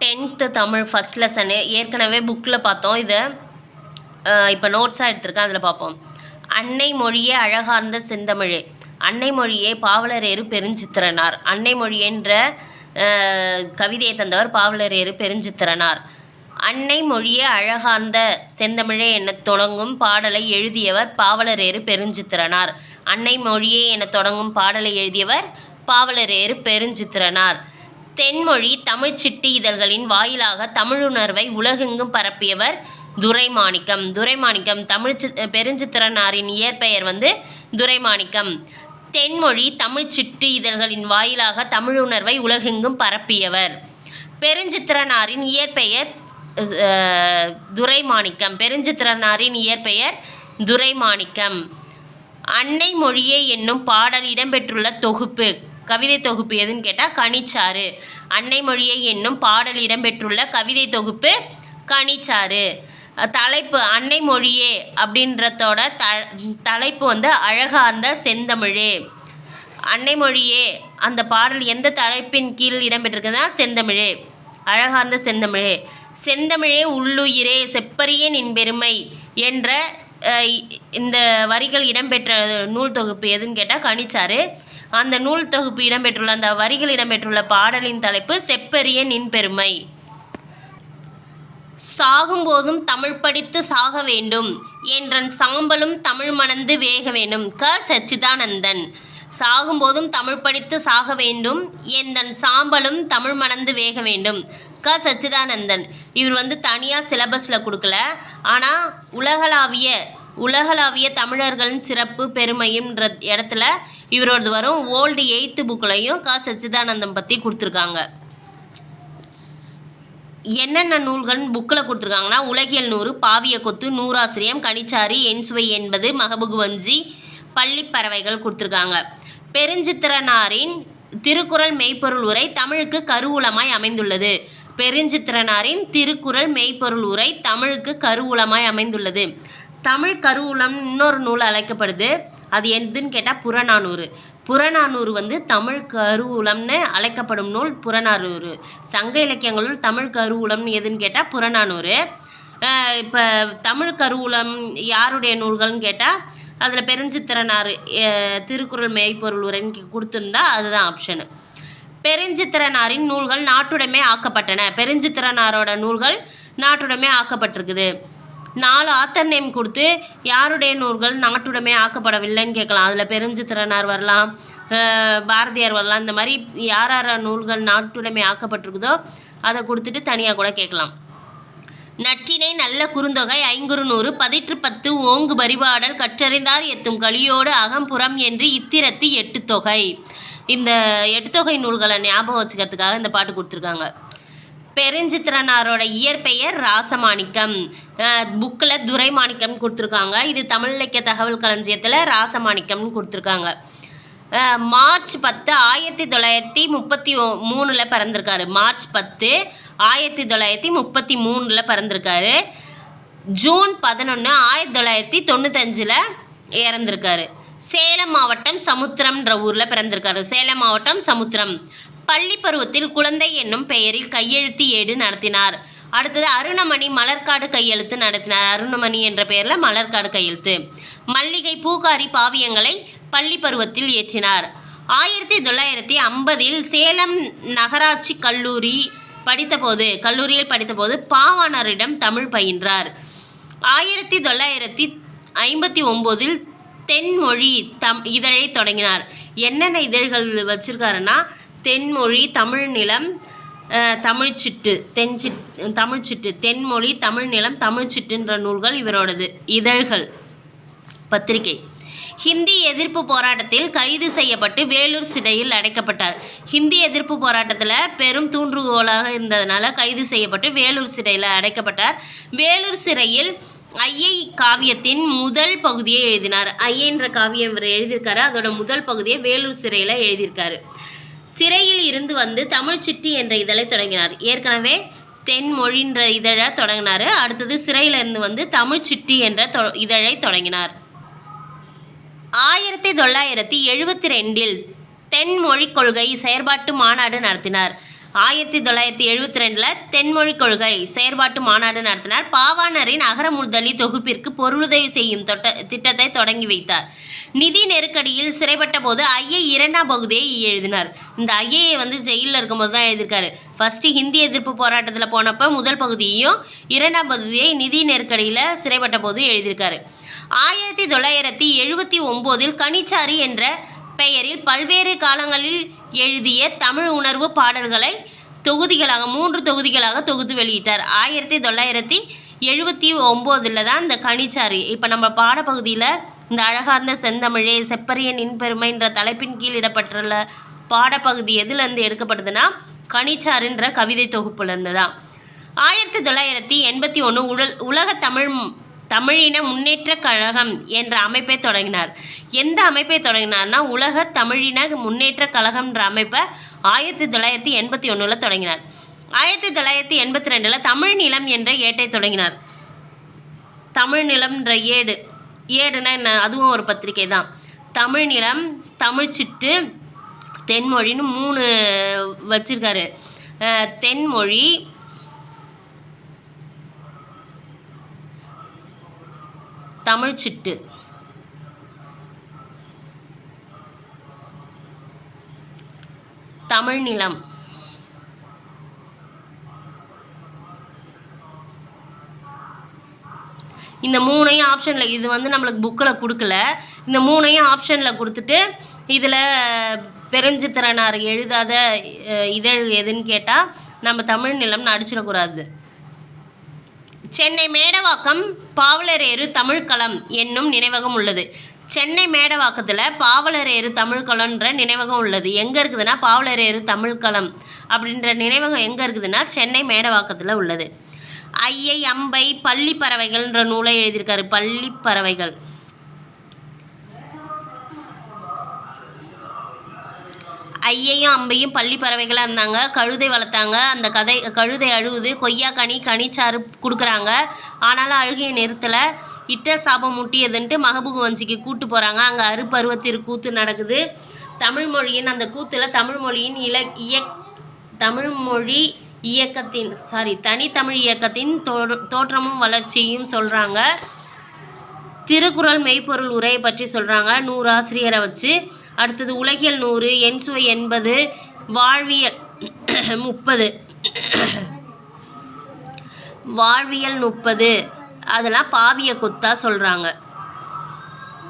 Tenth Tamil first lesson ஏற்கனவே புக்கில் பார்த்தோம். இதை இப்போ நோட்ஸாக எடுத்திருக்கேன் அதில் பார்ப்போம். அன்னை மொழியே அழகார்ந்த செந்தமிழே. அன்னை மொழியே பாவலரேறு பெருஞ்சித்திரனார். அன்னை மொழி கவிதையை தந்தவர் பாவலரேறு பெருஞ்சித்திரனார். அன்னை மொழியே அழகார்ந்த செந்தமிழே என தொடங்கும் பாடலை எழுதியவர் பாவலரேறு பெருஞ்சித்திரனார். அன்னை மொழியே எனத் தொடங்கும் பாடலை எழுதியவர் பாவலரேறு பெருஞ்சித்திரனார். தென்மொழி தமிழ் சிட்டு இதழ்களின் வாயிலாக தமிழுணர்வை உலகெங்கும் பரப்பியவர் துரைமாணிக்கம். துரைமாணிக்கம் தமிழ் சி- பெருஞ்சித்திரனாரின் இயற்பெயர் வந்து துரைமாணிக்கம். தென்மொழி தமிழ்ச் சிட்டு இதழ்களின் வாயிலாக தமிழுணர்வை உலகெங்கும் பரப்பியவர். பெருஞ்சித்திரனாரின் இயற்பெயர் துரைமாணிக்கம். பெருஞ்சித்திரனாரின் இயற்பெயர் துரைமாணிக்கம். அன்னை மொழியே என்னும் பாடல் இடம்பெற்றுள்ள தொகுப்பு. கவிதை தொகுப்பு எதுன்னு கேட்டால் கனிச்சாறு. அன்னை மொழியை என்னும் பாடல் இடம்பெற்றுள்ள கவிதை தொகுப்பு கனிச்சாறு. தலைப்பு அன்னை மொழியே அப்படின்றதோட த தலைப்பு வந்து அழகார்ந்த செந்தமிழே. அன்னை மொழியே அந்த பாடல் எந்த தலைப்பின் கீழ் இடம்பெற்றிருக்குதுன்னா செந்தமிழே. அழகார்ந்த செந்தமிழே. செந்தமிழே உள்ளுயிரே செப்பரிய நின் பெருமை என்ற இந்த வரிகள் இடம்பெற்ற நூல் தொகுப்பு எதுன்னு கேட்டால் கணிச்சாரு அந்த நூல் தொகுப்பு இடம்பெற்றுள்ள அந்த வரிகள் இடம்பெற்றுள்ள பாடலின் தலைப்பு செப்பரிய நின் பெருமை சாகும்போதும் தமிழ் படித்து சாக வேண்டும். என்றன் சாம்பலும் தமிழ் மணந்து வேக வேண்டும். க. சச்சிதானந்தன். சாகும்போதும் தமிழ் படித்து சாக வேண்டும். எந்தன் சாம்பலும் தமிழ் மணந்து வேக வேண்டும். க. சச்சிதானந்தன். இவர் வந்து தனியாக சிலபஸில் கொடுக்கல. ஆனால் உலகளாவிய உலகளாவிய தமிழர்களின் சிறப்பு பெருமைன்ற இடத்துல இவரோடது வரும் ஓல்டு எயித்து புக்லையும் க. சச்சிதானந்தம் பற்றி கொடுத்துருக்காங்க. என்னென்ன நூல்கள் புக்கில் கொடுத்துருக்காங்கன்னா உலகியல் நூறு பாவிய கொத்து நூறாசிரியம் கனிச்சாரி என்சுவை என்பது மகபுகுவஞ்சி பள்ளிப்பறவைகள் கொடுத்துருக்காங்க. பெருஞ்சித்திரனாரின் திருக்குறள் மெய்ப்பொருள் உரை தமிழுக்கு கருவூலமாய் அமைந்துள்ளது. பெருஞ்சித்திரனாரின் திருக்குறள் மெய்ப்பொருள் உரை தமிழுக்கு கருவூலமாய் அமைந்துள்ளது. தமிழ் கருவூலம் இன்னொரு நூல் அழைக்கப்படுது. அது எதுன்னு கேட்டால் புறநானூறு. புறநானூறு வந்து தமிழ் கருவூலம்னு அழைக்கப்படும் நூல் புறநானூறு. சங்க இலக்கியங்களுள் தமிழ் கருவூலம் எதுன்னு கேட்டால் புறநானூறு. இப்போ தமிழ் கருவூலம் யாருடைய நூல்கள்னு கேட்டால் அதில் பெருஞ்சித்திரனார் திருக்குறள் மேய்ப்பொருள் உரைன்னு கொடுத்துருந்தா அதுதான் ஆப்ஷனு. பெருஞ்சித்திரனாரின் நூல்கள் நாட்டுடைமை ஆக்கப்பட்டன. பெருஞ்சித்திரனாரோட நூல்கள் நாட்டுடைமை ஆக்கப்பட்டிருக்குது. நாலு ஆத்தர் நேம் கொடுத்து யாருடைய நூல்கள் நாட்டுடைமை ஆக்கப்படவில்லைன்னு கேட்கலாம். அதில் பெருஞ்சித்திரனார் வரலாம் பாரதியார் வரலாம். இந்த மாதிரி யார் யார் நூல்கள் நாட்டுடைமை ஆக்கப்பட்டிருக்குதோ அதை கொடுத்துட்டு தனியாக கூட கேட்கலாம். நற்றினை நல்ல குறுந்தொகை ஐங்குறு நூறு பதிற்று பத்து ஓங்கு பரிபாடல் கற்றறிந்தார் எத்தும் கலியோடு அகம்புறம் என்று இத்திரத்து எட்டு தொகை. இந்த எட்டு தொகை நூல்களை ஞாபகம் வச்சுக்கிறதுக்காக இந்த பாட்டு கொடுத்துருக்காங்க. பெருஞ்சித்திரனாரோட இயற்பெயர் ராசமாணிக்கம். புக்கில் துரைமாணிக்கம் கொடுத்துருக்காங்க. இது தமிழ் இலக்கிய தகவல் களஞ்சியத்தில் ராசமாணிக்கம்னு கொடுத்துருக்காங்க. மார்ச் பத்து ஆயிரத்தி தொள்ளாயிரத்தி முப்பத்தி ஒ மூணில் பிறந்திருக்காரு. மார்ச் பத்து ஆயிரத்தி தொள்ளாயிரத்தி முப்பத்தி மூணில் பிறந்திருக்காரு. ஜூன் பதினொன்று ஆயிரத்தி தொள்ளாயிரத்தி தொண்ணூத்தஞ்சில் இறந்திருக்காரு. சேலம் மாவட்டம் சமுத்திரம்ன்ற ஊரில் பிறந்திருக்காரு. சேலம் மாவட்டம் சமுத்திரம். பள்ளி பருவத்தில் குழந்தை என்னும் பெயரில் கையெழுத்து ஏடு நடத்தினார். அடுத்தது அருணமணி மலர்காடு கையெழுத்து நடத்தினார். அருணமணி என்ற பெயரில் மலர்காடு கையெழுத்து. மல்லிகை பூக்காரி பாவியங்களை பள்ளி பருவத்தில் ஏற்றினார். ஆயிரத்தி தொள்ளாயிரத்தி ஐம்பதில் சேலம் நகராட்சி கல்லூரி படித்தபோது கல்லூரியில் படித்தபோது பாவாணரிடம் தமிழ் பயின்றார். ஆயிரத்தி தொள்ளாயிரத்தி ஐம்பத்தி ஒம்போதில் தென்மொழி தம் இதழை தொடங்கினார். என்னென்ன இதழ்கள் வச்சுருக்காருன்னா தென்மொழி தமிழ் நிலம் தமிழ்ச்சிட்டு தென்சிட் தமிழ்ச்சிட்டு தென்மொழி தமிழ் நிலம் தமிழ்ச்சிட்டுன்ற நூல்கள் இவரோடது. இதழ்கள் பத்திரிகை. ஹிந்தி எதிர்ப்பு போராட்டத்தில் கைது செய்யப்பட்டு வேலூர் சிறையில் அடைக்கப்பட்டார். ஹிந்தி எதிர்ப்பு போராட்டத்தில் பெரும் தூண்டுகோலாக இருந்ததுனால கைது செய்யப்பட்டு வேலூர் சிறையில் அடைக்கப்பட்டார். வேலூர் சிறையில் ஐயை காவியத்தின் முதல் பகுதியை எழுதினார். ஐயன்ற காவியம் இவர் எழுதியிருக்காரு. அதோட முதல் பகுதியை வேலூர் சிறையில் எழுதியிருக்காரு. சிறையில் இருந்து வந்து தமிழ் சிட்டி என்ற இதழை தொடங்கினார். ஏற்கனவே தென்மொழின்ற இதழை தொடங்கினார். அடுத்தது சிறையிலிருந்து வந்து தமிழ் சிட்டி என்ற தொ- இதழை தொடங்கினார். ஆயிரத்தி தொள்ளாயிரத்தி எழுபத்தி ரெண்டில் தென்மொழிக் கொள்கை செயற்பாட்டு மாநாடு நடத்தினார். ஆயிரத்தி தொள்ளாயிரத்தி எழுபத்தி ரெண்டில் தென்மொழி கொள்கை செயற்பாட்டு மாநாடு நடத்தினார். பாவாணரின் அகரமுதலி தொகுப்பிற்கு பொருளுதவி செய்யும் தொட்ட திட்டத்தை தொடங்கி வைத்தார். நிதி நெருக்கடியில் சிறைப்பட்ட போது ஐயை இரண்டாம் பகுதியை எழுதினார். இந்த ஐயையை வந்து ஜெயிலில் இருக்கும்போது தான் எழுதியிருக்காரு. ஃபஸ்ட்டு ஹிந்தி எதிர்ப்பு போராட்டத்தில் போனப்போ முதல் பகுதியையும் இரண்டாம் பகுதியை நிதி நெருக்கடியில் சிறைப்பட்ட போது எழுதியிருக்காரு. ஆயிரத்தி தொள்ளாயிரத்தி எழுபத்தி ஒம்போதில் கனிச்சாரி என்ற பெயரில் பல்வேறு காலங்களில் எழுதிய தமிழ் உணர்வு பாடல்களை தொகுதிகளாக மூன்று தொகுதிகளாக தொகுத்து வெளியிட்டார். ஆயிரத்தி தொள்ளாயிரத்தி எழுபத்தி ஒம்போதில் தான் இந்த கனிச்சாரி இப்போ நம்ம பாடப்பகுதியில் இந்த அழகார்ந்த செந்தமிழே செப்பரியன் இன்பெருமைன்ற தலைப்பின் கீழ் இடப்பட்டுள்ள பாடப்பகுதி எதுலேருந்து எடுக்கப்படுதுன்னா கனிச்சாருன்ற கவிதை தொகுப்புலேருந்து தான் ஆயிரத்தி தொள்ளாயிரத்தி எண்பத்தி ஒன்று உடல் உலக தமிழ் தமிழின முன்னேற்ற கழகம் என்ற அமைப்பை தொடங்கினார். எந்த அமைப்பை தொடங்கினார்னா உலக தமிழின முன்னேற்ற கழகம்ன்ற அமைப்பை ஆயிரத்தி தொள்ளாயிரத்தி எண்பத்தி ஒன்றில் தொடங்கினார். ஆயிரத்தி தொள்ளாயிரத்தி எண்பத்தி ரெண்டில் தமிழ் நிலம் என்ற ஏட்டை தொடங்கினார். தமிழ் நிலம்ன்ற ஏடு ஏடுனா என்ன? அதுவும் ஒரு பத்திரிகை தான் தமிழ் நிலம் தமிழ் சிட்டு தென்மொழின்னு மூணு வச்சிருக்காரு. தென்மொழி தமிழ் சிட்டு. தமிழ் நிலம். இந்த மூணையும் ஆப்ஷனில் இது வந்து நம்மளுக்கு புக்கில் கொடுக்கல. இந்த மூணையும் ஆப்ஷனில் கொடுத்துட்டு இதில் பெருஞ்சித்திரனார் எழுதாத இதழ் எதுன்னு கேட்டால் நம்ம தமிழ் நிலம்னு அடிச்சிடக்கூடாது. சென்னை மேடவாக்கம் பாவலரேறு தமிழ்க்களம் என்னும் நினைவகம் உள்ளது. சென்னை மேடவாக்கத்தில் பாவலரேறு தமிழ்களம்ன்ற நினைவகம் உள்ளது. எங்கே இருக்குதுன்னா பாவலரேறு தமிழ்களம் அப்படின்ற நினைவகம் எங்கே இருக்குதுன்னா சென்னை மேடவாக்கத்தில் உள்ளது. ஐயை அம்பை பள்ளி பறவைகள்ன்ற நூலை எழுதியிருக்காரு. பள்ளி பறவைகள். ஐயையும் அம்பையும் பள்ளி பறவைகளாக இருந்தாங்க. கழுதை வளர்த்தாங்க. அந்த கதை கழுதை அழுவுது. கொய்யா கனி கனிச்சாறு கொடுக்குறாங்க. ஆனாலும் அழுகையை நிறுத்தலை. இட்ட சாபம் முட்டியதுன்ட்டு மகபூபு வஞ்சிக்கு கூட்டு போகிறாங்க அங்கே அறுபருவத்திற்கு கூத்து நடக்குது. தமிழ் மொழியின் அந்த கூத்தில் தமிழ் மொழியின் இல இயக் தமிழ் மொழி இயக்கத்தின் சாரி தனித்தமிழ் இயக்கத்தின் தோ தோற்றமும் வளர்ச்சியும் சொல்கிறாங்க திருக்குறள் மெய்ப்பொருள் உரையை பற்றி சொல்கிறாங்க நூறு ஆசிரியரை வச்சு அடுத்தது உலகியல் நூறு என் சுவை எண்பது வாழ்வியல் முப்பது. வாழ்வியல் முப்பது. அதெல்லாம் பாவிய கொத்தா சொல்கிறாங்க